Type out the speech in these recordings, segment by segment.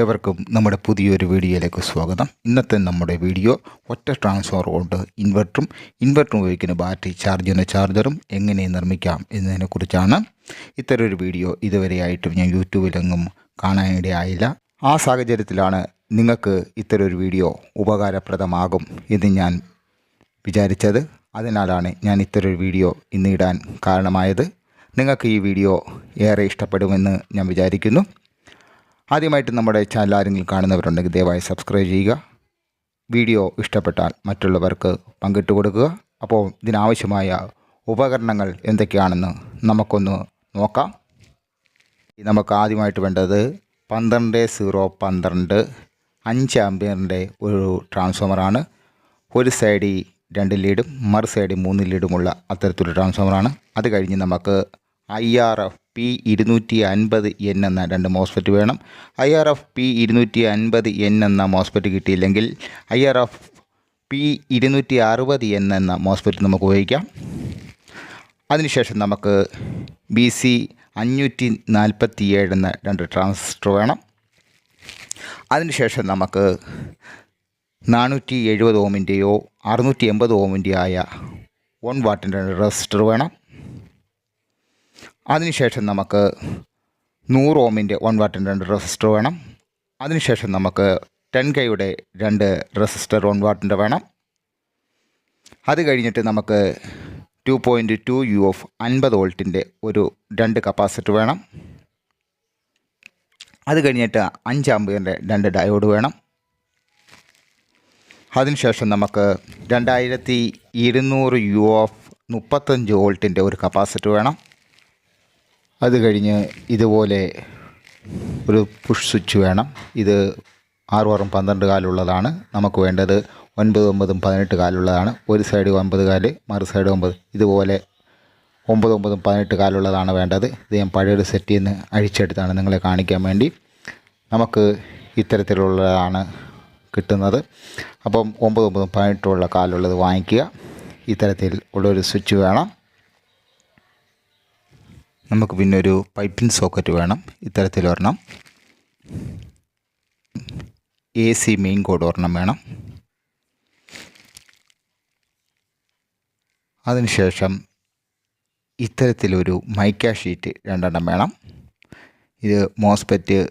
ഏവർക്കും നമ്മുടെ പുതിയൊരു വീഡിയോയിലേക്ക് സ്വാഗതം. ഇന്നത്തെ നമ്മുടെ വീഡിയോ ഒറ്റ ട്രാൻസ്ഫോർ കൊണ്ട് ഇൻവെർട്ടറും ഇൻവെർട്ടർ ഉപയോഗിക്കുന്ന ബാറ്ററി ചാർജ് ചെയ്യുന്ന ചാർജറും എങ്ങനെ നിർമ്മിക്കാം എന്നതിനെക്കുറിച്ചാണ് ഇത്തരം ഒരു വീഡിയോ ഇതുവരെയായിട്ടും ഞാൻ യൂട്യൂബിലെങ്ങും കാണാനിടയായില്ല. ആ സാഹചര്യത്തിലാണ് നിങ്ങൾക്ക് ഇത്തരം ഒരു വീഡിയോ ഉപകാരപ്രദമാകും എന്ന് ഞാൻ വിചാരിച്ചത്. അതിനാലാണ് ഞാൻ ഇത്തരം ഒരു വീഡിയോ ഇന്നിടാൻ കാരണമായത്. നിങ്ങൾക്ക് ഈ വീഡിയോ ഏറെ ഇഷ്ടപ്പെടുമെന്ന് ഞാൻ വിചാരിക്കുന്നു. ആദ്യമായിട്ട് നമ്മുടെ ചാനൽ ആരെങ്കിലും കാണുന്നവരുണ്ടെങ്കിൽ ദയവായി സബ്സ്ക്രൈബ് ചെയ്യുക. വീഡിയോ ഇഷ്ടപ്പെട്ടാൽ മറ്റുള്ളവർക്ക് പങ്കിട്ട് കൊടുക്കുക. അപ്പോൾ ഇതിനാവശ്യമായ ഉപകരണങ്ങൾ എന്തൊക്കെയാണെന്ന് നമുക്കൊന്ന് നോക്കാം. നമുക്ക് ആദ്യമായിട്ട് വേണ്ടത് പന്ത്രണ്ട് സീറോ പന്ത്രണ്ട് അഞ്ച് ആംബിയറിന്റെ ഒരു ട്രാൻസ്ഫോമറാണ് ഒരു സൈഡിൽ രണ്ട് ലീഡും മറു സൈഡിൽ മൂന്ന് ലീഡുമുള്ള അത്തരത്തിലൊരു ട്രാൻസ്ഫോമറാണ് അത് കഴിഞ്ഞ് നമുക്ക് ഐ ആർ എഫ് പി ഇരുന്നൂറ്റി അൻപത് എൻ എന്ന രണ്ട് മോസ്ഫെറ്റ് വേണം. ഐ ആർ എഫ് പി ഇരുന്നൂറ്റി അൻപത് എൻ എന്ന മോസ്ഫെറ്റ് കിട്ടിയില്ലെങ്കിൽ ഐ ആർ എഫ് പി ഇരുന്നൂറ്റി അറുപത് എൻ എന്ന മോസ്ഫെറ്റ് നമുക്ക് ഉപയോഗിക്കാം. അതിനുശേഷം നമുക്ക് ബി സി അഞ്ഞൂറ്റി നാൽപ്പത്തി ഏഴ് എന്ന രണ്ട് ട്രാൻസിസ്റ്റർ വേണം. അതിനുശേഷം നമുക്ക് നാനൂറ്റി എഴുപത് ഓമിന്റെയോ അറുന്നൂറ്റി എൺപത് ഓമിന്റെയോ ആയ വൺ വാട്ടിന്റെ റെസിസ്റ്റർ വേണം. അതിനുശേഷം നമുക്ക് നൂറ് ഓമിന്റെ വൺ വാട്ടിന്റെ രണ്ട് റെസിസ്റ്റർ വേണം. അതിനുശേഷം നമുക്ക് ടെൻ കൈയുടെ രണ്ട് റെസിസ്റ്റർ വൺ വാട്ടിന്റെ വേണം. അത് കഴിഞ്ഞിട്ട് നമുക്ക് two point two U F അൻപത് വോൾട്ടിന്റെ ഒരു രണ്ട് കപ്പാസിറ്റർ വേണം. അത് കഴിഞ്ഞിട്ട് അഞ്ച് അമ്പതിന്റെ രണ്ട് ഡയോഡ് വേണം. അതിനുശേഷം നമുക്ക് രണ്ടായിരത്തി ഇരുന്നൂറ് യു എഫ് മുപ്പത്തഞ്ച് വോൾട്ടിന്റെ ഒരു കപ്പാസിറ്റർ വേണം. അത് കഴിഞ്ഞ് ഇതുപോലെ ഒരു പുഷ് സ്വിച്ച് വേണം. ഇത് ആറ് ആറും പന്ത്രണ്ട് കാലുള്ളതാണ് നമുക്ക് വേണ്ടത്. ഒൻപത് ഒമ്പതും പതിനെട്ട് കാലുള്ളതാണ്. ഒരു സൈഡ് ഒമ്പത് കാൽ മറു സൈഡ് ഒമ്പത് ഇതുപോലെ ഒമ്പത് ഒമ്പതും പതിനെട്ട് കാലുള്ളതാണ് വേണ്ടത്. ഇത് ഞാൻ പഴയൊരു സെറ്റിൽ നിന്ന് അഴിച്ചെടുത്താണ് നിങ്ങളെ കാണിക്കാൻ വേണ്ടി. നമുക്ക് ഇത്തരത്തിലുള്ളതാണ് കിട്ടുന്നത്. അപ്പം ഒമ്പത് ഒമ്പതും പതിനെട്ടുമുള്ള കാലുള്ളത് വാങ്ങിക്കുക. ഇത്തരത്തിൽ ഉള്ളൊരു സ്വിച്ച് വേണം. നമുക്ക് പിന്നെ ഒരു പൈപ്പിംഗ് സോക്കറ്റ് വേണം. ഇത്തരത്തിൽ ഒരെണ്ണം. എ സി മെയിൻ കോഡ് ഒരെണ്ണം വേണം. അതിനുശേഷം ഇത്തരത്തിലൊരു മൈക്ക ഷീറ്റ് രണ്ടെണ്ണം വേണം. ഇത് മോസ്പെറ്റ്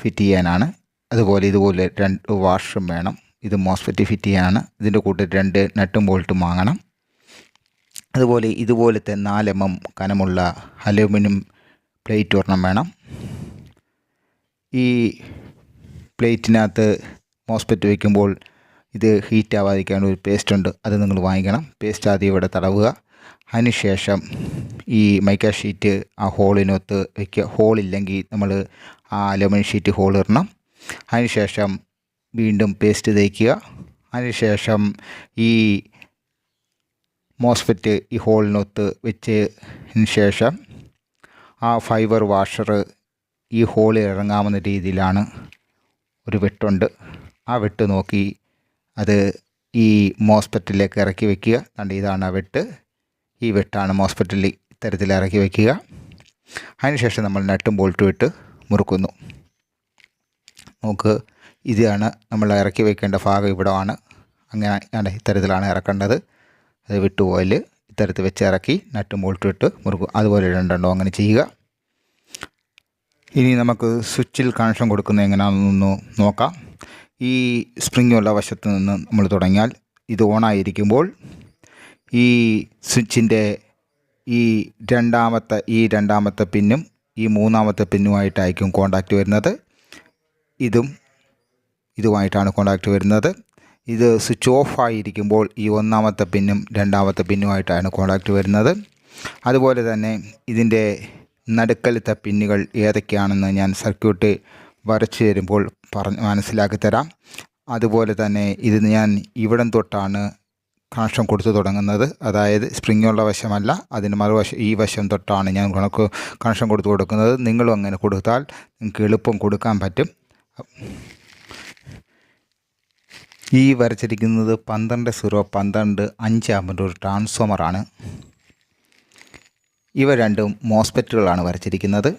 ഫിറ്റ് ചെയ്യാനാണ്. അതുപോലെ ഇതുപോലെ രണ്ട് വാഷും വേണം. ഇത് മോസ്പെറ്റ് ഫിറ്റ് ചെയ്യാനാണ്. ഇതിന്റെ കൂട്ടത്തിൽ രണ്ട് നട്ടും ബോൾട്ടും വാങ്ങണം. അതുപോലെ ഇതുപോലത്തെ നാല് എം എം കനമുള്ള അലൂമിനിയം പ്ലേറ്റ് ഒരെണ്ണം വേണം. ഈ പ്ലേറ്റിനകത്ത് മോസ്പെറ്റ് വയ്ക്കുമ്പോൾ ഇത് ഹീറ്റ് ആവാതിരിക്കാൻ ഒരു പേസ്റ്റ് ഉണ്ട്. അത് നിങ്ങൾ വാങ്ങിക്കണം. പേസ്റ്റ് ആദ്യം ഇവിടെ തടവുക. അതിനുശേഷം ഈ മൈക്ക ഷീറ്റ് ആ ഹോളിനൊത്ത് വയ്ക്കുക ഹോളില്ലെങ്കിൽ നമ്മൾ ആ അലുമിനിയം ഷീറ്റ് ഹോൾ ഇടണം. അതിനുശേഷം വീണ്ടും പേസ്റ്റ് തേക്കുക. അതിനുശേഷം ഈ മോസ്ഫെറ്റ് ഈ ഹോളിനൊത്ത് വെച്ചതിന് ശേഷം ആ ഫൈബർ വാഷർ ഈ ഹോളിൽ ഇറങ്ങാവുന്ന രീതിയിലാണ് ഒരു വെട്ടുണ്ട്. ആ വെട്ട് നോക്കി അത് ഈ മോസ്പെറ്റിലേക്ക് ഇറക്കി വയ്ക്കുക കണ്ട് ഇതാണ് ആ വെട്ട്. ഈ വെട്ടാണ് മോസ്പെറ്റിൽ ഇത്തരത്തിൽ ഇറക്കി വെക്കുക. അതിനുശേഷം നമ്മൾ നട്ടും ബോൾട്ടും ഇട്ട് മുറുക്കുന്നു. നമുക്ക് ഇതാണ് നമ്മൾ ഇറക്കി വയ്ക്കേണ്ട ഭാഗം ഇവിടമാണ്. അങ്ങനെ ഇത്തരത്തിലാണ് ഇറക്കേണ്ടത്. അത് വിട്ടുപോയാൽ ഇത്തരത്തിൽ വെച്ച് ഇറക്കി നട്ട് മോൾട്ട് മുറുക്കും. അതുപോലെ രണ്ടെണ്ണോ അങ്ങനെ ചെയ്യുക. ഇനി നമുക്ക് സ്വിച്ചിൽ കണക്ഷൻ കൊടുക്കുന്നത് എങ്ങനെയാണെന്നൊന്ന് നോക്കാം. ഈ സ്പ്രിങ്ങുള്ള വശത്ത് നിന്ന് നമ്മൾ തുടങ്ങിയാൽ ഇത് ഓണായിരിക്കുമ്പോൾ ഈ സ്വിച്ചിന്റെ ഈ രണ്ടാമത്തെ ഈ രണ്ടാമത്തെ പിന്നും ഈ മൂന്നാമത്തെ പിന്നുമായിട്ടായിരിക്കും കോണ്ടാക്റ്റ് വരുന്നത്. ഇതും ഇതുമായിട്ടാണ് കോണ്ടാക്റ്റ് വരുന്നത്. ഇത് സ്വിച്ച് ഓഫ് ആയിരിക്കുമ്പോൾ ഈ ഒന്നാമത്തെ പിന്നും രണ്ടാമത്തെ പിന്നുമായിട്ടാണ് കോണ്ടാക്റ്റ് വരുന്നത്. അതുപോലെ തന്നെ ഇതിന്റെ നടുക്കലത്തെ പിന്നുകൾ ഏതൊക്കെയാണെന്ന് ഞാൻ സർക്യൂട്ട് വരച്ചു തരുമ്പോൾ പറഞ്ഞ് മനസ്സിലാക്കി തരാം. അതുപോലെ തന്നെ ഇത് ഞാൻ ഇവിടം തൊട്ടാണ് കണക്ഷൻ കൊടുത്തു തുടങ്ങുന്നത്. അതായത് സ്പ്രിങ്ങുള്ള വശമല്ല അതിന് മറുവശം ഈ വശം തൊട്ടാണ് ഞാൻ കണക്ക് കണക്ഷൻ കൊടുത്തു കൊടുക്കുന്നത്. നിങ്ങളും അങ്ങനെ കൊടുത്താൽ നിങ്ങൾക്ക് എളുപ്പം കൊടുക്കാൻ പറ്റും. ഈ വരച്ചിരിക്കുന്നത് പന്ത്രണ്ട് സീറോ പന്ത്രണ്ട് അഞ്ച് ആമ്പിന്റെ ഒരു ട്രാൻസ്ഫോമറാണ്. ഇവ രണ്ടും മോസ്പെറ്റുകളാണ് വരച്ചിരിക്കുന്നത്.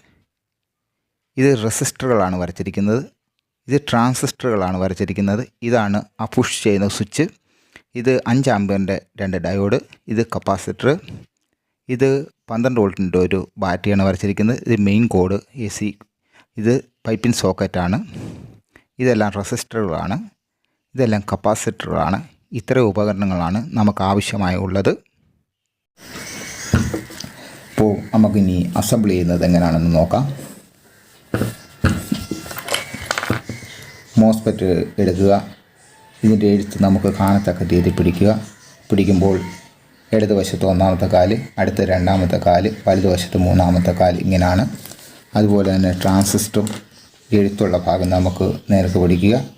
ഇത് റെസിസ്റ്ററുകളാണ് വരച്ചിരിക്കുന്നത്. ഇത് ട്രാൻസിസ്റ്ററുകളാണ് വരച്ചിരിക്കുന്നത്. ഇതാണ് ആ ചെയ്യുന്ന സ്വിച്ച്. ഇത് അഞ്ച് ആമ്പിയറിന്റെ രണ്ട് ഡയോഡ്. ഇത് കപ്പാസിറ്റർ ഇത് പന്ത്രണ്ട് വോൾട്ടിന്റെ ഒരു ബാറ്ററിയാണ് വരച്ചിരിക്കുന്നത്. ഇത് മെയിൻ കോഡ് എ സി. ഇത് പൈപ്പിൻ സോക്കറ്റാണ്. ഇതെല്ലാം റെസിസ്റ്ററുകളാണ്. ഇതെല്ലാം കപ്പാസിറ്ററുകളാണ്. ഇത്തരം ഉപകരണങ്ങളാണ് നമുക്ക് ആവശ്യമായി ഉള്ളത് അപ്പോൾ നമുക്കിനി അസംബിൾ ചെയ്യുന്നത് എങ്ങനെയാണെന്ന് നോക്കാം. മോസ്പെറ്റ് എടുക്കുക. ഇതിന്റെ എഴുത്ത് നമുക്ക് കാണത്തക്ക രീതി പിടിക്കുക. പിടിക്കുമ്പോൾ ഇടതുവശത്ത് ഒന്നാമത്തെ കാൽ അടുത്ത രണ്ടാമത്തെ കാൽ വലതുവശത്ത് മൂന്നാമത്തെ കാൽ ഇങ്ങനെയാണ് അതുപോലെ തന്നെ ട്രാൻസിസ്റ്ററും എഴുത്തുള്ള ഭാഗം നമുക്ക് നേർക്ക് പിടിക്കുക.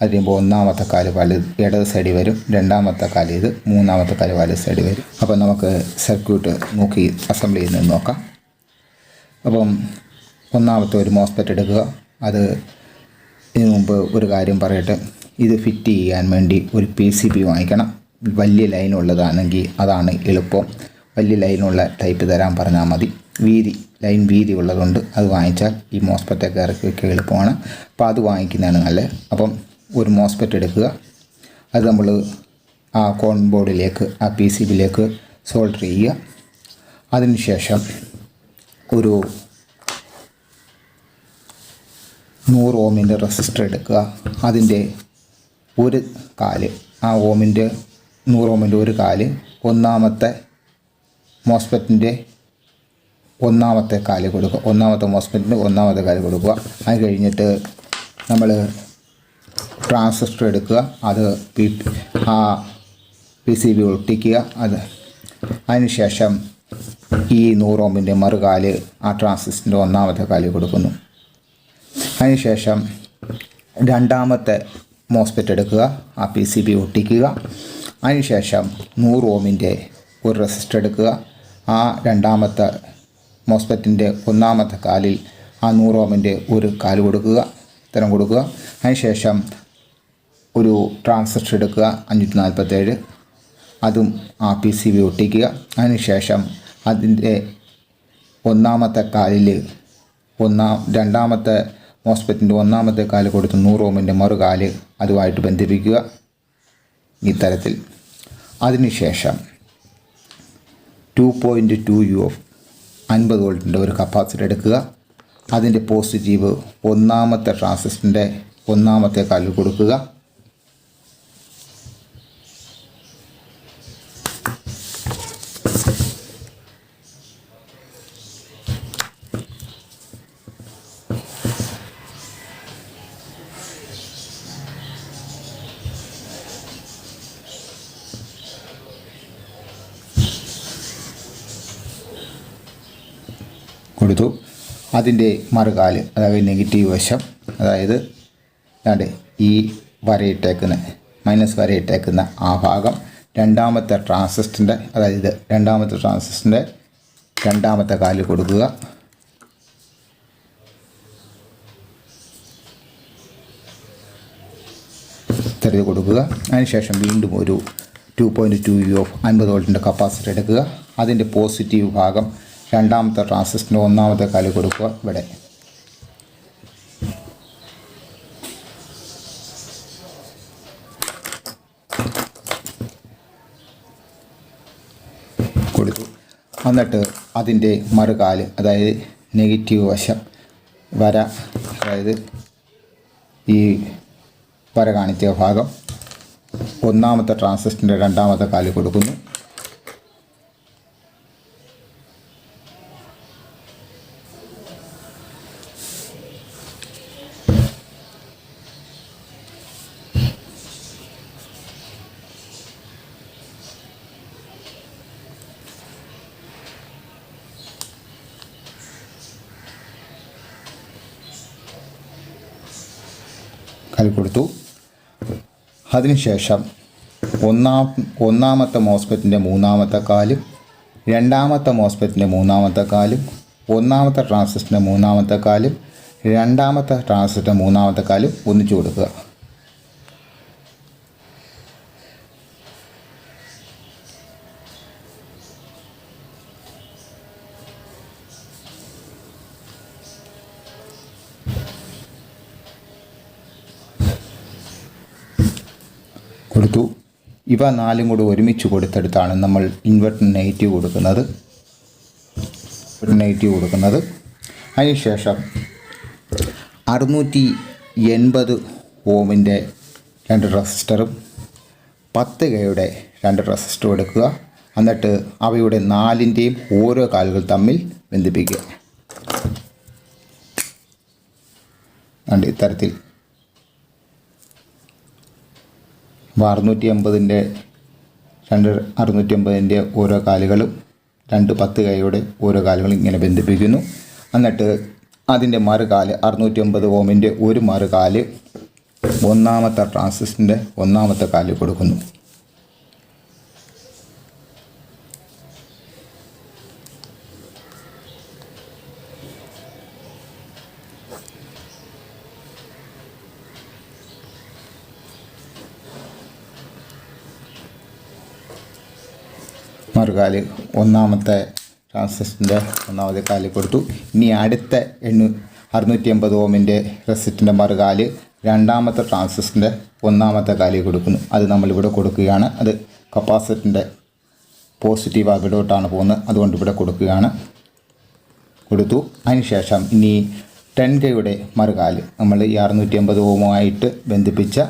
അത് കഴിയുമ്പോൾ ഒന്നാമത്തെ കാൽ വലു ഇടത് സൈഡിൽ വരും. രണ്ടാമത്തെ കാൽ ഇത് മൂന്നാമത്തെ കാൽ വലത് സൈഡിൽ വരും. അപ്പോൾ നമുക്ക് സർക്യൂട്ട് നോക്കി അസംബ്ലി ചെയ്ത് നോക്കാം. അപ്പം ഒന്നാമത്തെ ഒരു മോസ്പെറ്റ് എടുക്കുക. അത് ഇതിനു മുമ്പ് ഒരു കാര്യം പറയട്ടെ. ഇത് ഫിറ്റ് ചെയ്യാൻ വേണ്ടി ഒരു പി സി ബി വാങ്ങിക്കണം. വലിയ ലൈൻ ഉള്ളതാണെങ്കിൽ അതാണ് എളുപ്പം. വലിയ ലൈനുള്ള ടൈപ്പ് തരാൻ പറഞ്ഞാൽ മതി. വീതി ലൈൻ വീതി ഉള്ളതുകൊണ്ട് അത് വാങ്ങിച്ചാൽ ഈ മോസ്പെറ്റൊക്കെ ഇറക്കി വയ്ക്കുക എളുപ്പമാണ്. അപ്പോൾ അത് വാങ്ങിക്കുന്നതാണ് നല്ലത്. അപ്പം ഒരു മോസ്പെറ്റ് എടുക്കുക. അത് നമ്മൾ ആ കോൺ ബോർഡിലേക്ക് ആ പി സി ബിയിലേക്ക് സോൾഡർ ചെയ്യുക അതിനുശേഷം ഒരു നൂറ് ഓമിന്റെ റെസിസ്റ്റർ എടുക്കുക. അതിന്റെ ഒരു കാൽ ആ ഓമിന്റെ നൂറ് ഓമിന്റെ ഒരു കാൽ ഒന്നാമത്തെ മോസ്പെറ്റിന്റെ ഒന്നാമത്തെ കാൽ കൊടുക്കുക. ഒന്നാമത്തെ മോസ്പെറ്റിന്റെ ഒന്നാമത്തെ കാൽ കൊടുക്കുക. അത് കഴിഞ്ഞിട്ട് നമ്മൾ ട്രാൻസിസ്റ്റർ എടുക്കുക അത് പി ആ പി സി ബി ഒട്ടിക്കുക അത് അതിനുശേഷം ഈ നൂറോമ്പിന്റെ മറുകാൽ ആ ട്രാൻസിസ്റ്ററിന്റെ ഒന്നാമത്തെ കാൽ കൊടുക്കുന്നു. അതിനുശേഷം രണ്ടാമത്തെ മോസ്പെറ്റ് എടുക്കുക ആ പി സി ബി ഒട്ടിക്കുക. അതിനുശേഷം നൂറ് ഓമിന്റെ ഒരു റെസിസ്റ്റർ എടുക്കുക. ആ രണ്ടാമത്തെ മോസ്പെറ്റിന്റെ ഒന്നാമത്തെ കാലിൽ ആ നൂറ് ഓമിന്റെ ഒരു കാൽ കൊടുക്കുക ഇത്തരം കൊടുക്കുക. അതിനുശേഷം ഒരു ട്രാൻസ്ഫർ എടുക്കുക അഞ്ഞൂറ്റി നാൽപ്പത്തേഴ് അതും ആ പി സി ബി ഒട്ടിക്കുക. അതിനുശേഷം അതിന്റെ ഒന്നാമത്തെ കാലിൽ ഒന്നാം രണ്ടാമത്തെ മോസ്പെറ്റിന്റെ ഒന്നാമത്തെ കാൽ കൊടുത്ത് നൂറ് ഓമിന്റെ മറുകാൽ അതുമായിട്ട് ബന്ധിപ്പിക്കുക ഈ തരത്തിൽ അതിനുശേഷം two point two U F അൻപത് വോൾട്ടിന്റെ ഒരു കപ്പാസിറ്റി എടുക്കുക. അതിന്റെ പോസിറ്റീവ് ഒന്നാമത്തെ ട്രാൻസിസ്റ്ററിന്റെ ഒന്നാമത്തെ കാലിൽ കൊടുക്കുക. കൊടുത്തു. അതിന്റെ മറുകാൽ അതായത് നെഗറ്റീവ് വശം അതായത് അതെ ഈ വരയിട്ടേക്കുന്ന മൈനസ് വരയിട്ടേക്കുന്ന ആ ഭാഗം രണ്ടാമത്തെ ട്രാൻസിസ്റ്ററിന്റെ അതായത് രണ്ടാമത്തെ ട്രാൻസിസ്റ്ററിന്റെ രണ്ടാമത്തെ കാൽ കൊടുക്കുക. ഇത്തരത്തിൽ കൊടുക്കുക. അതിനുശേഷം വീണ്ടും ഒരു two point two U F അൻപത് വോൾട്ടിന്റെ കപ്പാസിറ്റി എടുക്കുക. അതിന്റെ പോസിറ്റീവ് ഭാഗം രണ്ടാമത്തെ ട്രാൻസിസ്റ്ററിന്റെ ഒന്നാമത്തെ കാൽ കൊടുക്കുക ഇവിടെ. കൊടുത്തു. എന്നിട്ട് അതിന്റെ മറുകാൽ അതായത് നെഗറ്റീവ് വശം വര അതായത് ഈ വര കാണിച്ച ഭാഗം ഒന്നാമത്തെ ട്രാൻസിസ്റ്ററിന്റെ രണ്ടാമത്തെ കാൽ കൊടുക്കുന്നു കാൽ കൊടുത്തു അതിനുശേഷം ഒന്നാം ഒന്നാമത്തെ മോസ്പെറ്റിന്റെ മൂന്നാമത്തെ കാലും രണ്ടാമത്തെ മോസ്പെറ്റിന്റെ മൂന്നാമത്തെ കാലും ഒന്നാമത്തെ ട്രാൻസിസ്റ്ററിന്റെ മൂന്നാമത്തെ കാലും രണ്ടാമത്തെ ട്രാൻസിസ്റ്ററിന്റെ മൂന്നാമത്തെ കാലും ഒന്നിച്ചു കൊടുക്കുക. ഇവ നാലും കൂടി ഒരുമിച്ച് കൊടുത്തെടുത്താണ് നമ്മൾ ഇൻവെർട്ടർ നെഗറ്റീവ് കൊടുക്കുന്നത്. നെഗറ്റീവ് കൊടുക്കുന്നത്. അതിനുശേഷം അറുന്നൂറ്റി എൺപത് ഓമിന്റെ രണ്ട് റെസിസ്റ്ററും പത്ത് കെയുടെ രണ്ട് റെസിസ്റ്ററും എടുക്കുക. എന്നിട്ട് അവയുടെ നാലിന്റെയും ഓരോ കാലുകൾ തമ്മിൽ ബന്ധിപ്പിക്കുക. ഇത്തരത്തിൽ അപ്പോൾ അറുന്നൂറ്റി അമ്പതിന്റെ രണ്ട് അറുന്നൂറ്റി അമ്പതിന്റെ ഓരോ കാലുകളും രണ്ട് പത്ത് കൈയുടെ ഓരോ കാലുകളും ഇങ്ങനെ ബന്ധിപ്പിക്കുന്നു. എന്നിട്ട് അതിന്റെ മറുകാൽ അറുന്നൂറ്റി അമ്പത് ഓമിന്റെ ഒരു മറുകാൽ ഒന്നാമത്തെ ട്രാൻസിസ്റ്റിന്റെ ഒന്നാമത്തെ കാൽ കൊടുക്കുന്നു. മറുകാൽ ഒന്നാമത്തെ ട്രാൻസിസ്റ്ററിന്റെ ഒന്നാമത്തെ കാൽ കൊടുത്തു. ഇനി അടുത്ത എണ്ണൂ അറുന്നൂറ്റി അമ്പത് ഓമിന്റെ റെസിറ്റിന്റെ മറുകാൽ രണ്ടാമത്തെ ട്രാൻസിസ്റ്ററിന്റെ ഒന്നാമത്തെ കാലി കൊടുക്കുന്നു. അത് നമ്മളിവിടെ കൊടുക്കുകയാണ്. അത് കപ്പാസിറ്ററിന്റെ പോസിറ്റീവ് അവിടോട്ടാണ് പോകുന്നത്. അതുകൊണ്ട് ഇവിടെ കൊടുക്കുകയാണ്. കൊടുത്തു. അതിനുശേഷം ഇനി ടെൻ കെയുടെ മറുകാൽ. നമ്മൾ ഈ അറുന്നൂറ്റി അമ്പത് ഓമുമായിട്ട് ബന്ധിപ്പിച്ച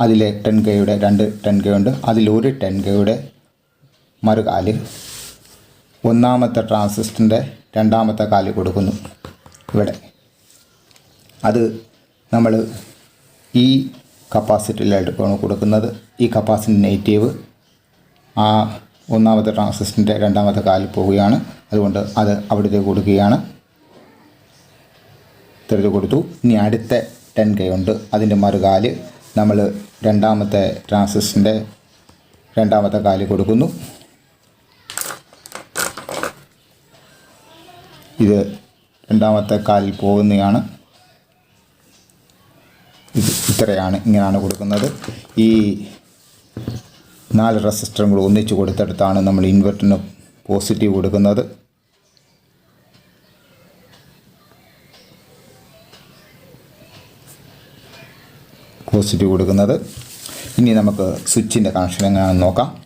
അതിലെ ടെൻ കെയുടെ രണ്ട് ടെൻ കെ ഉണ്ട് അതിലൊരു ടെൻ കെയുടെ മറുകാൽ. ഒന്നാമത്തെ ട്രാൻസിസ്റ്ററിന്റെ രണ്ടാമത്തെ കാൽ കൊടുക്കുന്നു. ഇവിടെ. അത് നമ്മൾ ഈ കപ്പാസിറ്റിയിലായിട്ടാണ് കൊടുക്കുന്നത്. ഈ കപ്പാസിറ്റി നെഗറ്റീവ് ആ ഒന്നാമത്തെ ട്രാൻസിസ്റ്ററിന്റെ രണ്ടാമത്തെ കാലിൽ പോവുകയാണ്. അതുകൊണ്ട് അത് അവിടത്തേക്ക് കൊടുക്കുകയാണ്. തെളിവ് കൊടുത്തു. ഇനി അടുത്ത ടെൻ കെ ഉണ്ട്. അതിന്റെ മറുകാൽ നമ്മൾ രണ്ടാമത്തെ ട്രാൻസിസ്റ്ററിന്റെ രണ്ടാമത്തെ കാൽ കൊടുക്കുന്നു. ഇത് രണ്ടാമത്തെ കാലിൽ പോകുന്നതാണ് ഇത് ഇത്രയാണ് ഇങ്ങനെയാണ് കൊടുക്കുന്നത്. ഈ നാല് റെസിസ്റ്ററും കൂടെ ഒന്നിച്ച് കൊടുത്തെടുത്താണ് നമ്മൾ ഇൻവെർട്ടറിന് പോസിറ്റീവ് കൊടുക്കുന്നത്. പോസിറ്റീവ് കൊടുക്കുന്നത്. ഇനി നമുക്ക് സ്വിച്ചിന്റെ കണക്ഷൻ എങ്ങനെയാണെന്ന് നോക്കാം.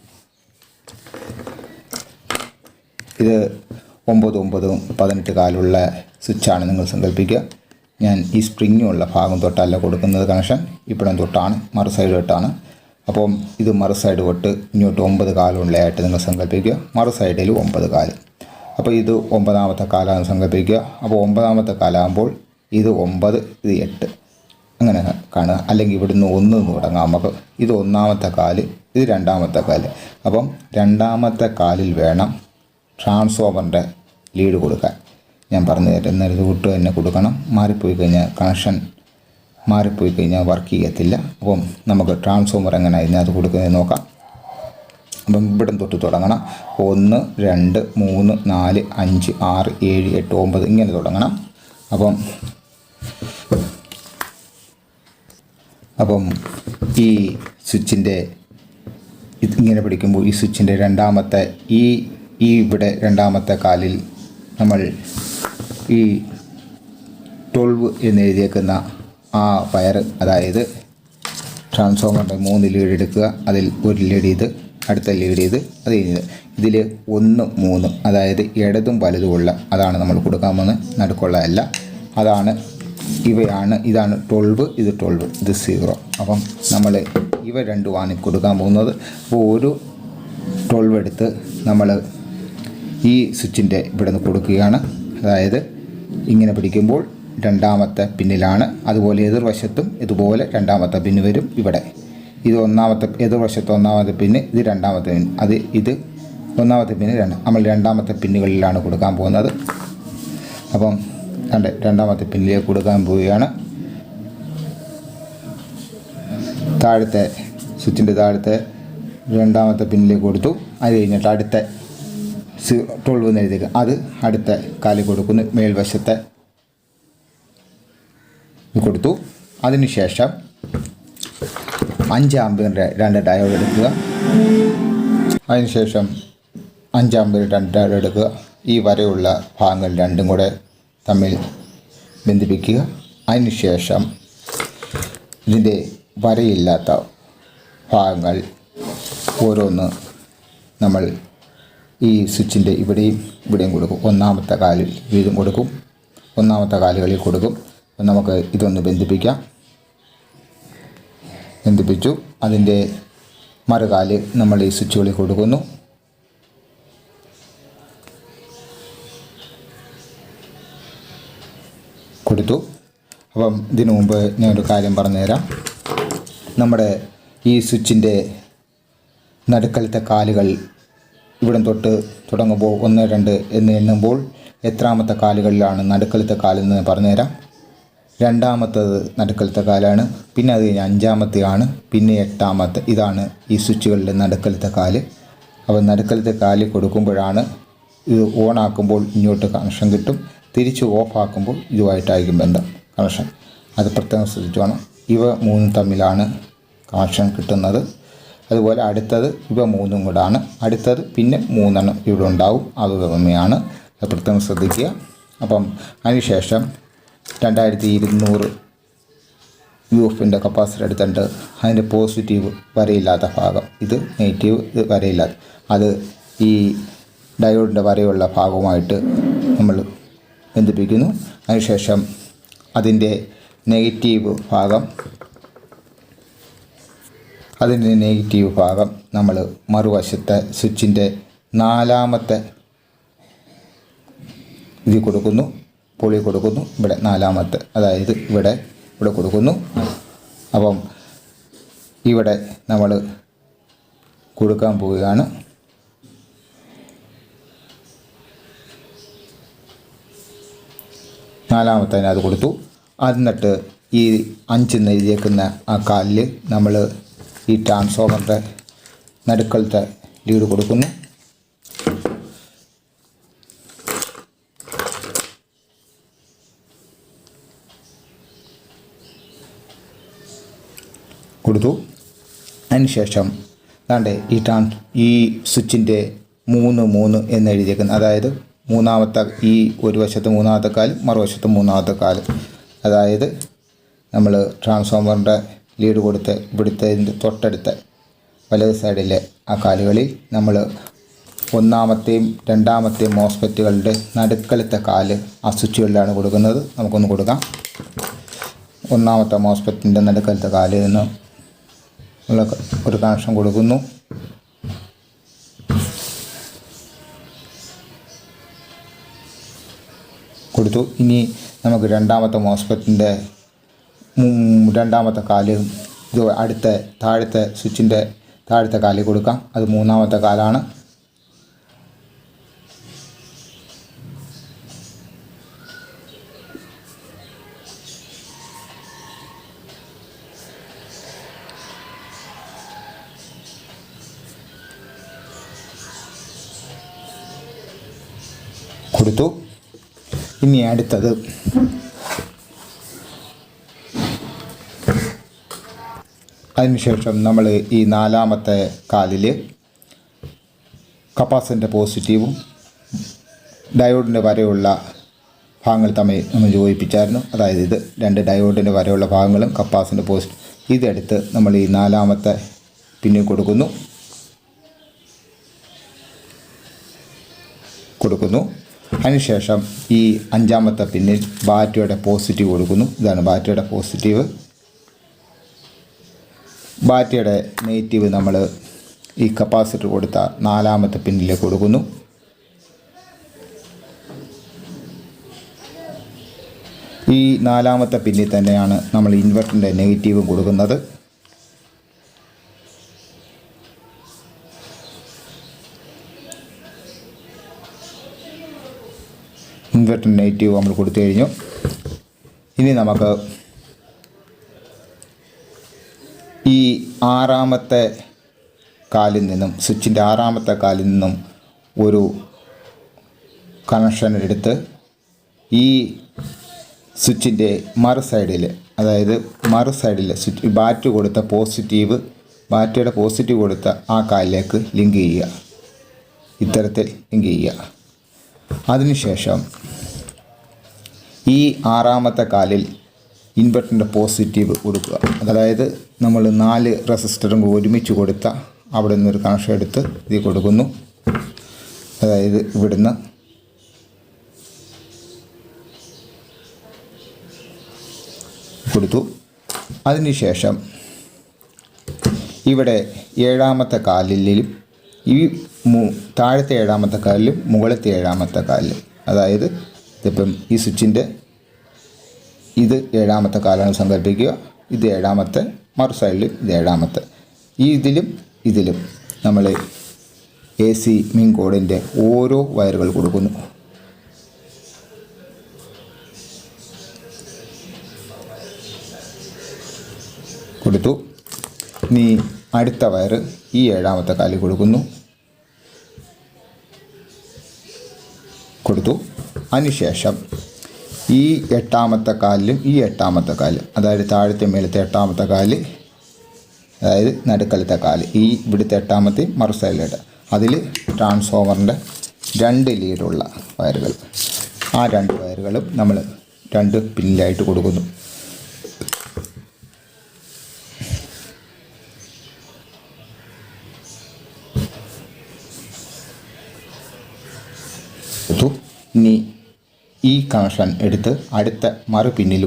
ഇത് ഒമ്പത് ഒമ്പതും പതിനെട്ട് കാലുള്ള സ്വിച്ചാണ് നിങ്ങൾ സങ്കല്പിക്കുക. ഞാൻ ഈ സ്പ്രിങ്ങുള്ള ഭാഗം തൊട്ടല്ല കൊടുക്കുന്നത് കണക്ഷൻ. ഇപ്പോഴും തൊട്ടാണ് മറു സൈഡ് തൊട്ടാണ്. അപ്പം ഇത് മറു സൈഡ് തൊട്ട് ഇങ്ങോട്ട് ഒമ്പത് കാലുള്ളതായിട്ട് നിങ്ങൾ സങ്കല്പിക്കുക. മറു സൈഡിൽ ഒമ്പത് കാൽ. അപ്പോൾ ഇത് ഒമ്പതാമത്തെ കാലാണ് സങ്കല്പിക്കുക. അപ്പോൾ ഒമ്പതാമത്തെ കാലാകുമ്പോൾ ഇത് ഒമ്പത് ഇത് എട്ട്. അങ്ങനെ കാണുക. അല്ലെങ്കിൽ ഇവിടുന്ന് ഒന്ന് തുടങ്ങാം നമുക്ക്. ഇത് ഒന്നാമത്തെ കാൽ ഇത് രണ്ടാമത്തെ കാൽ. അപ്പം രണ്ടാമത്തെ കാലിൽ വേണം ട്രാൻസ്ഫോമറിന്റെ ലീഡ് കൊടുക്കാൻ. ഞാൻ പറഞ്ഞു തരുന്ന ഇത് വിട്ട് തന്നെ കൊടുക്കണം. മാറിപ്പോയി കഴിഞ്ഞാൽ കണക്ഷൻ മാറിപ്പോയി കഴിഞ്ഞാൽ വർക്ക് ചെയ്യത്തില്ല. അപ്പം നമുക്ക് ട്രാൻസ്ഫോമർ എങ്ങനെ അതിനകത്ത് കൊടുക്കുന്നത് നോക്കാം. അപ്പം ഇവിടം തൊട്ട് തുടങ്ങണം. ഒന്ന് രണ്ട് മൂന്ന് നാല് അഞ്ച് ആറ് ഏഴ് എട്ട് ഒമ്പത് ഇങ്ങനെ തുടങ്ങണം. അപ്പം അപ്പം ഈ സ്വിച്ചിന്റെ ഇങ്ങനെ പിടിക്കുമ്പോൾ ഈ സ്വിച്ചിന്റെ രണ്ടാമത്തെ ഈ ഈ ഇവിടെ രണ്ടാമത്തെ കാലിൽ നമ്മൾ ഈ ട്വൽവ് എന്നെഴുതിയേക്കുന്ന ആ വയർ അതായത് ട്രാൻസ്ഫോമറിന്റെ മൂന്ന് ലീഡ് എടുക്കുക. അതിൽ ഒരു ലീഡ് ഇത് അടുത്ത ലീഡ് ഇത് അത് കഴിഞ്ഞത് ഇതിൽ ഒന്ന് മൂന്ന് അതായത് ഇടതും വലതുമുള്ള അതാണ് നമ്മൾ കൊടുക്കാൻ പോകുന്നത്. നടുക്കുള്ള അല്ല അതാണ് ഇവയാണ് ഇതാണ് ട്വൽവ് ഇത് ട്വൽവ് ഇത് സീറോ അപ്പം നമ്മൾ ഇവ രണ്ടുമാണ് കൊടുക്കാൻ പോകുന്നത്. അപ്പോൾ ഒരു ട്വൽവ് എടുത്ത് നമ്മൾ ഈ സ്വിച്ചിന്റെ ഇവിടെ നിന്ന് കൊടുക്കുകയാണ്. അതായത് ഇങ്ങനെ പിടിക്കുമ്പോൾ രണ്ടാമത്തെ പിന്നിലാണ് അതുപോലെ എതിർവശത്തും ഇതുപോലെ രണ്ടാമത്തെ പിന്ന് വരും ഇവിടെ. ഇത് ഒന്നാമത്തെ എതിർവശത്ത് ഒന്നാമത്തെ പിന്ന് ഇത് രണ്ടാമത്തെ പിൻ. അത് ഇത് ഒന്നാമത്തെ പിന്ന് രണ്ട് നമ്മൾ രണ്ടാമത്തെ പിന്നുകളിലാണ് കൊടുക്കാൻ പോകുന്നത്. അപ്പം രണ്ട് രണ്ടാമത്തെ പിന്നിലേക്ക് കൊടുക്കാൻ പോവുകയാണ്. താഴത്തെ സ്വിച്ചിന്റെ താഴത്തെ രണ്ടാമത്തെ പിന്നിലേക്ക് കൊടുത്തു. അത് കഴിഞ്ഞിട്ട് അടുത്ത ട്വൽവ് എന്ന് എഴുതിയത് അത് അടുത്ത കാലിൽ കൊടുക്കുന്നു. മേൽവശത്തെ കൊടുത്തു. അതിനുശേഷം അഞ്ച് രണ്ട് ഡയോഡ് എടുക്കുക. അതിനുശേഷം അഞ്ച് രണ്ട് ഡയോഡ് എടുക്കുക. ഈ വരെയുള്ള ഭാഗങ്ങൾ രണ്ടും കൂടെ തമ്മിൽ ബന്ധിപ്പിക്കുക. അതിനുശേഷം ഇതിന്റെ വരയില്ലാത്ത ഭാഗങ്ങൾ ഓരോന്ന് നമ്മൾ ഈ സ്വിച്ചിന്റെ ഇവിടെയും ഇവിടെയും കൊടുക്കും. ഒന്നാമത്തെ കാലിൽ വീതം കൊടുക്കും. ഒന്നാമത്തെ കാലുകളിൽ കൊടുക്കും. നമുക്ക് ഇതൊന്ന് ബന്ധിപ്പിക്കാം. ബന്ധിപ്പിച്ചു. അതിന്റെ മറുകാൽ നമ്മൾ ഈ സ്വിച്ചുകളിൽ കൊടുക്കുന്നു. കൊടുത്തു. അപ്പം ഇതിനു മുമ്പ് ഞാനൊരു കാര്യം പറഞ്ഞുതരാം. നമ്മുടെ ഈ സ്വിച്ചിന്റെ നടുക്കലത്തെ കാലുകൾ ഇവിടം തൊട്ട് തുടങ്ങുമ്പോൾ ഒന്ന് രണ്ട് എന്ന് എണ്ണുമ്പോൾ എത്രാമത്തെ കാലുകളിലാണ് നടുക്കലത്തെ കാലെന്ന് പറഞ്ഞുതരാം. രണ്ടാമത്തത് നടുക്കലത്തെ കാലാണ് പിന്നെ അത് കഴിഞ്ഞ് അഞ്ചാമത്തെയാണ് പിന്നെ എട്ടാമത്തെ ഇതാണ് ഈ സ്വിച്ചുകളുടെ നടുക്കലത്തെ കാൽ. അപ്പോൾ നടുക്കലത്തെ കാൽ കൊടുക്കുമ്പോഴാണ് ഇത് ഓണാക്കുമ്പോൾ ഇങ്ങോട്ട് കണക്ഷൻ കിട്ടും. തിരിച്ച് ഓഫാക്കുമ്പോൾ ഇതുമായിട്ടായിരിക്കും ബന്ധം കണക്ഷൻ. അത് പ്രത്യേകം ശ്രദ്ധിച്ചു വേണം. ഇവ മൂന്നും തമ്മിലാണ് കണക്ഷൻ കിട്ടുന്നത്. അതുപോലെ അടുത്തത് ഇവ മൂന്നും കൂടാണ്. അടുത്തത് പിന്നെ മൂന്നെണ്ണം ഇവിടെ ഉണ്ടാവും. അത് തന്നെയാണ് പ്രത്യേകം ശ്രദ്ധിക്കുക. അപ്പം അതിനുശേഷം രണ്ടായിരത്തി ഇരുന്നൂറ് യു എഫിന്റെ കപ്പാസിറ്റി എടുത്തിട്ട് അതിന്റെ പോസിറ്റീവ് വരയില്ലാത്ത ഭാഗം. ഇത് നെഗറ്റീവ് ഇത് വരയില്ലാത്ത അത് ഈ ഡയോഡിന്റെ വരയുള്ള ഭാഗവുമായിട്ട് നമ്മൾ ബന്ധിപ്പിക്കുന്നു. അതിനുശേഷം അതിന്റെ നെഗറ്റീവ് ഭാഗം അതിന്റെ നെഗറ്റീവ് ഭാഗം നമ്മൾ മറുവശത്തെ സ്വിച്ചിന്റെ നാലാമത്തെ ഇത് കൊടുക്കുന്നു പൊളി കൊടുക്കുന്നു ഇവിടെ നാലാമത്തെ അതായത് ഇവിടെ ഇവിടെ കൊടുക്കുന്നു. അപ്പം ഇവിടെ നമ്മൾ കൊടുക്കാൻ പോവുകയാണ്. നാലാമത്തെ അത് കൊടുത്തു. എന്നിട്ട് ഈ അഞ്ച് എഴുതിയേക്കുന്ന ആ കാലിൽ നമ്മൾ ഈ ട്രാൻസ്ഫോമറിന്റെ നടുക്കളത്തെ ലീഡ് കൊടുക്കുന്നു. കൊടുത്തു. അതിനുശേഷം ദാണ്ടേ ഈ ട്രാൻ ഈ സ്വിച്ചിന്റെ മൂന്ന് മൂന്ന് എന്ന് എഴുതിയേക്കുന്നത് അതായത് മൂന്നാമത്തെ ഈ ഒരു വശത്ത് മൂന്നാമത്തെ കാൽ മറുവശത്ത് മൂന്നാമത്തെ കാൽ. അതായത് നമ്മൾ ട്രാൻസ്ഫോമറിന്റെ ലീഡ് കൊടുത്ത് ഇവിടുത്തെ തൊട്ടടുത്ത് വലത് സൈഡിലെ ആ കാലുകളിൽ നമ്മൾ ഒന്നാമത്തെയും രണ്ടാമത്തെയും മോസ്പെറ്റുകളുടെ നടുക്കലത്തെ കാൽ ആ സ്വിച്ചുകളിലാണ് കൊടുക്കുന്നത്. നമുക്കൊന്ന് കൊടുക്കാം. ഒന്നാമത്തെ മോസ്പെറ്റിന്റെ നടുക്കലത്തെ കാലിൽ നിന്ന് ഉള്ള ഒരു കണക്ഷൻ കൊടുക്കുന്നു. കൊടുത്തു. ഇനി നമുക്ക് രണ്ടാമത്തെ മോസ്പെറ്റിന്റെ രണ്ടാമത്തെ കാൽ ഇത് അടുത്ത താഴത്തെ സ്വിച്ചിന്റെ താഴത്തെ കാലിൽ കൊടുക്കാം. അത് മൂന്നാമത്തെ കാലാണ്. കൊടുത്തു. ഇനി അടുത്തത് അതിനുശേഷം നമ്മൾ ഈ നാലാമത്തെ കാലിൽ കപ്പാസിന്റെ പോസിറ്റീവും ഡയോഡിന്റെ വരെയുള്ള ഭാഗങ്ങൾ തമ്മിൽ നമ്മൾ യോജിപ്പിച്ചായിരുന്നു. അതായത് ഇത് രണ്ട് ഡയോഡിന്റെ വരെയുള്ള ഭാഗങ്ങളും കപ്പാസിന്റെ പോസിറ്റീവ്. ഇതെടുത്ത് നമ്മൾ ഈ നാലാമത്തെ പിന്നിൽ കൊടുക്കുന്നു. കൊടുക്കുന്നു. അതിനുശേഷം ഈ അഞ്ചാമത്തെ പിന്നിൽ ബാറ്ററിയുടെ പോസിറ്റീവ് കൊടുക്കുന്നു. ഇതാണ് ബാറ്ററിയുടെ പോസിറ്റീവ്. ബാറ്ററിയുടെ നെഗറ്റീവ് നമ്മൾ ഈ കപ്പാസിറ്റർ കൊടുത്ത നാലാമത്തെ പിന്നിലേക്ക് കൊടുക്കുന്നു ഈ നാലാമത്തെ പിന്നിൽ തന്നെയാണ് നമ്മൾ ഇൻവെർട്ടറിന്റെ നെഗറ്റീവും കൊടുക്കുന്നത്. ഇൻവെർട്ടർ നെഗറ്റീവ് നമ്മൾ കൊടുത്തു കഴിഞ്ഞു. ഇനി നമുക്ക് ഈ ആറാമത്തെ കാലിൽ നിന്നും സ്വിച്ചിന്റെ ആറാമത്തെ കാലിൽ നിന്നും ഒരു കണക്ഷൻ എടുത്ത് ഈ സ്വിച്ചിന്റെ മറു സൈഡിൽ അതായത് മറു സൈഡിൽ സ്വിച്ച് ബാറ്റ് കൊടുത്ത പോസിറ്റീവ് ബാറ്റയുടെ പോസിറ്റീവ് കൊടുത്ത ആ കാലിലേക്ക് ലിങ്ക് ചെയ്യുക. ഇത്തരത്തിൽ ലിങ്ക് ചെയ്യുക. അതിനുശേഷം ഈ ആറാമത്തെ കാലിൽ ഇൻവെർട്ടറിന്റെ പോസിറ്റീവ് കൊടുക്കുക. അതായത് നമ്മൾ നാല് റെസിസ്റ്ററും ഒരുമിച്ച് കൊടുത്ത അവിടെ നിന്നൊരു കണക്ഷൻ എടുത്ത് ഇത് കൊടുക്കുന്നു. അതായത് ഇവിടുന്ന് കൊടുത്തു. അതിനുശേഷം ഇവിടെ ഏഴാമത്തെ കാലിലും ഈ മു താഴത്തെ ഏഴാമത്തെ കാലിലും മുകളിലത്തെ ഏഴാമത്തെ കാലിലും. അതായത് ഇതിപ്പം ഈ സ്വിച്ചിന്റെ ഇത് ഏഴാമത്തെ കാലാണ് സങ്കല്പിക്കുക ഇത് ഏഴാമത്തെ മറു സൈഡിൽ ഇത് ഏഴാമത്തെ. ഈ ഇതിലും ഇതിലും നമ്മൾ എ സി മിൻ കോഡിന്റെ ഓരോ വയറുകൾ കൊടുക്കുന്നു. കൊടുത്തു. നീ അടുത്ത വയർ ഈ ഏഴാമത്തെ കാലിൽ കൊടുക്കുന്നു. കൊടുത്തു. അതിനുശേഷം ഈ എട്ടാമത്തെ കാലിലും ഈ എട്ടാമത്തെ കാൽ അതായത് താഴത്തെ മേലത്തെ എട്ടാമത്തെ കാൽ അതായത് നടുക്കലത്തെ കാൽ ഈ ഇവിടുത്തെ എട്ടാമത്തെ മറു അതിൽ ട്രാൻസ്ഫോമറിന്റെ രണ്ട് ലീഡുള്ള വയറുകൾ. ആ രണ്ട് വയറുകളും നമ്മൾ രണ്ട് പിന്നിലായിട്ട് കൊടുക്കുന്നു. ഇനി ഈ കണക്ഷൻ എടുത്ത് അടുത്ത മറു പിന്നിൽ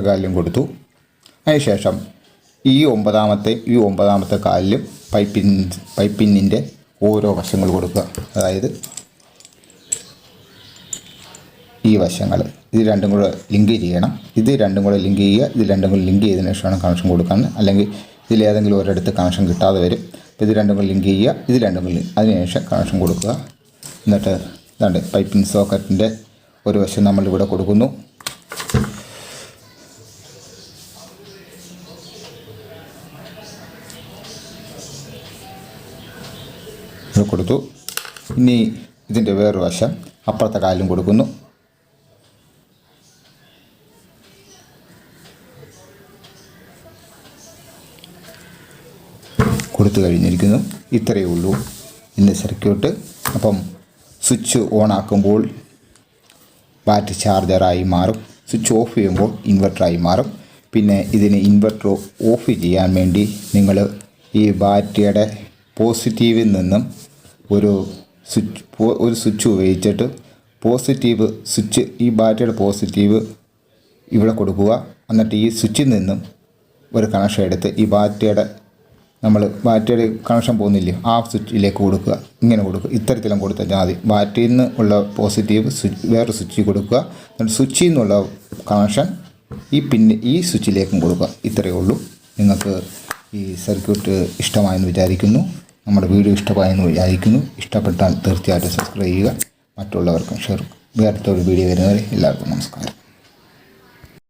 കൊടുക്കുക മറുകാലിലും കൊടുത്തു. അതിനുശേഷം ഈ ഒമ്പതാമത്തെ ഈ ഒമ്പതാമത്തെ കാലിലും പൈപ്പിൻ പൈപ്പിന്നിന്റെ ഓരോ വശങ്ങൾ കൊടുക്കുക. അതായത് ഈ വശങ്ങൾ. ഇത് രണ്ടും കൂടെ ലിങ്ക് ചെയ്യണം. ഇത് രണ്ടും കൂടെ ലിങ്ക് ചെയ്യുക. ഇത് രണ്ടും കൂടെ ലിങ്ക് ചെയ്തതിന് ശേഷമാണ് കണക്ഷൻ കൊടുക്കാൻ. അല്ലെങ്കിൽ ഇതിലേതെങ്കിലും ഒരിടത്ത് കണക്ഷൻ കിട്ടാതെ വരും. അപ്പോൾ ഇത് രണ്ടും കൂടെ ലിങ്ക് ചെയ്യുക. ഇത് രണ്ടും കൂടെ അതിനുശേഷം കണക്ഷൻ കൊടുക്കുക. എന്നിട്ട് ഇതാണ്ട് പൈപ്പിൻ സോക്കറ്റിന്റെ ഒരു വശം നമ്മളിവിടെ കൊടുക്കുന്നു. ഇത് കൊടുത്തു. ഇനി ഇതിന്റെ വേറൊരു വശം അപ്പുറത്തെ കാലിലും കൊടുക്കുന്നു. കൊടുത്തു കഴിഞ്ഞിരിക്കുന്നു. ഇത്രയേ ഉള്ളൂ. ഇന്ന് സർക്യൂട്ട് അപ്പം സ്വിച്ച് ഓൺ ആക്കുമ്പോൾ ബാറ്ററി ചാർജറായി മാറും. സ്വിച്ച് ഓഫ് ചെയ്യുമ്പോൾ ഇൻവെർട്ടറായി മാറും. പിന്നെ ഇതിന് ഇൻവെർട്ടർ ഓഫ് ചെയ്യാൻ വേണ്ടി നിങ്ങൾ ഈ ബാറ്ററിയുടെ പോസിറ്റീവിൽ നിന്നും ഒരു സ്വിച്ച് ഒരു സ്വിച്ച് ഉപയോഗിച്ചിട്ട് പോസിറ്റീവ് സ്വിച്ച് ഈ ബാറ്ററിയുടെ പോസിറ്റീവ് ഇവിടെ കൊടുക്കുക. എന്നിട്ട് ഈ സ്വിച്ചിൽ നിന്നും ഒരു കണക്ഷൻ എടുത്ത് ഈ ബാറ്ററിയുടെ നമ്മൾ ബാറ്ററിയുടെ കണക്ഷൻ പോകുന്നില്ലേ ആ സ്വിച്ചിലേക്ക് കൊടുക്കുക. ഇങ്ങനെ കൊടുക്കുക. ഇത്തരത്തിലും കൊടുത്താൽ മതി. ബാറ്ററിയിൽ നിന്ന് ഉള്ള പോസിറ്റീവ് സ്വിച്ച് വേറെ സ്വിച്ചിൽ കൊടുക്കുക. എന്നിട്ട് സ്വിച്ചിൽ നിന്നുള്ള കണക്ഷൻ ഈ പിന്നെ ഈ സ്വിച്ചിലേക്കും കൊടുക്കുക. ഇത്രയേ ഉള്ളൂ. നിങ്ങൾക്ക് ഈ സർക്യൂട്ട് ഇഷ്ടമായെന്ന് വിചാരിക്കുന്നു. നമ്മുടെ വീഡിയോ ഇഷ്ടമായെന്ന് വിചാരിക്കുന്നു. ഇഷ്ടപ്പെട്ടാൽ തീർച്ചയായിട്ടും സബ്സ്ക്രൈബ് ചെയ്യുക. മറ്റുള്ളവർക്കും ഷെയർ വേറത്തെ ഒരു വീഡിയോ വരുന്നവരെ എല്ലാവർക്കും നമസ്കാരം.